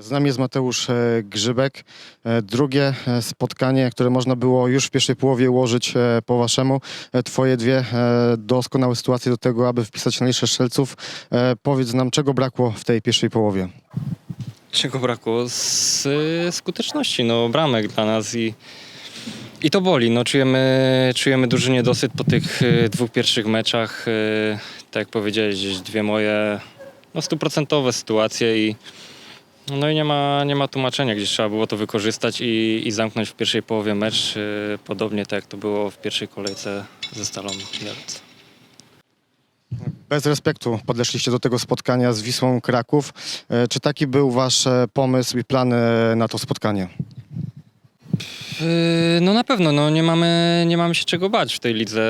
Z nami jest Mateusz e, Grzybek. E, Drugie e, spotkanie, które można było już w pierwszej połowie ułożyć po waszemu. Twoje dwie doskonałe sytuacje do tego, aby wpisać na listę strzelców. Powiedz nam, czego brakło w tej pierwszej połowie? Czego brakło? Z skuteczności, no bramek dla nas i, i to boli. No, czujemy, czujemy duży niedosyt po tych dwóch pierwszych meczach. Tak jak powiedziałeś, dwie moje no, stuprocentowe sytuacje i no i nie ma, nie ma tłumaczenia, gdzieś trzeba było to wykorzystać i, i zamknąć w pierwszej połowie mecz, y, podobnie tak jak to było w pierwszej kolejce ze Stalą Mielec. Bez respektu podeszliście do tego spotkania z Wisłą Kraków. E, Czy taki był wasz e, pomysł i plan na to spotkanie? Yy, No na pewno, no nie mamy, nie mamy się czego bać w tej lidze.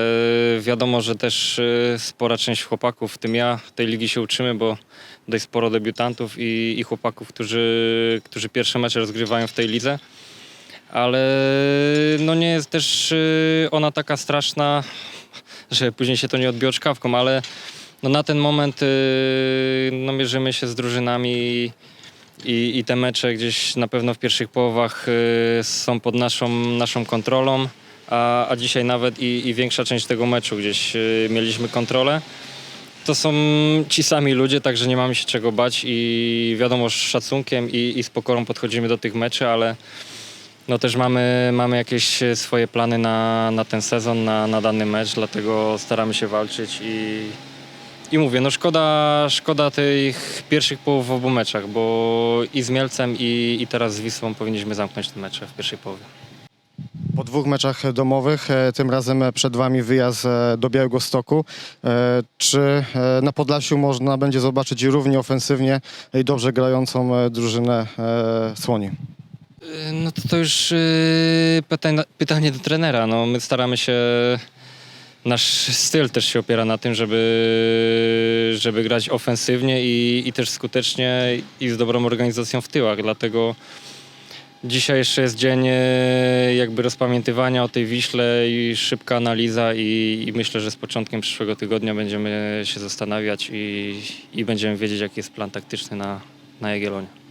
Wiadomo, że też yy, spora część chłopaków, w tym ja, tej ligi się uczymy, bo dość sporo debiutantów i, i chłopaków, którzy, którzy pierwsze mecze rozgrywają w tej lidze. Ale no nie jest też yy, ona taka straszna, że później się to nie odbiło czkawką, ale no na ten moment yy, no mierzymy się z drużynami i, i te mecze gdzieś na pewno w pierwszych połowach y, są pod naszą, naszą kontrolą, a, a dzisiaj nawet i, i większa część tego meczu gdzieś y, mieliśmy kontrolę. To są ci sami ludzie, także nie mamy się czego bać i wiadomo, z szacunkiem i, i z pokorą podchodzimy do tych meczy, ale no też mamy, mamy jakieś swoje plany na, na ten sezon, na, na dany mecz, dlatego staramy się walczyć i, i mówię, no szkoda, szkoda tych pierwszych połów w obu meczach, bo i z Mielcem i, i teraz z Wisłą powinniśmy zamknąć te mecze w pierwszej połowie. Po dwóch meczach domowych, e, tym razem przed wami wyjazd e, do Białego Stoku. E, Czy na Podlasiu można będzie zobaczyć równie ofensywnie i dobrze grającą drużynę Słoni? No to, to już pytanie, pytanie do trenera. No, my staramy się, nasz styl też się opiera na tym, żeby, żeby grać ofensywnie i, i też skutecznie i z dobrą organizacją w tyłach. Dlatego dzisiaj jeszcze jest dzień e, jakby rozpamiętywania o tej Wiśle i szybka analiza i, i myślę, że z początkiem przyszłego tygodnia będziemy się zastanawiać i, i będziemy wiedzieć, jaki jest plan taktyczny na, na Jagiellonię.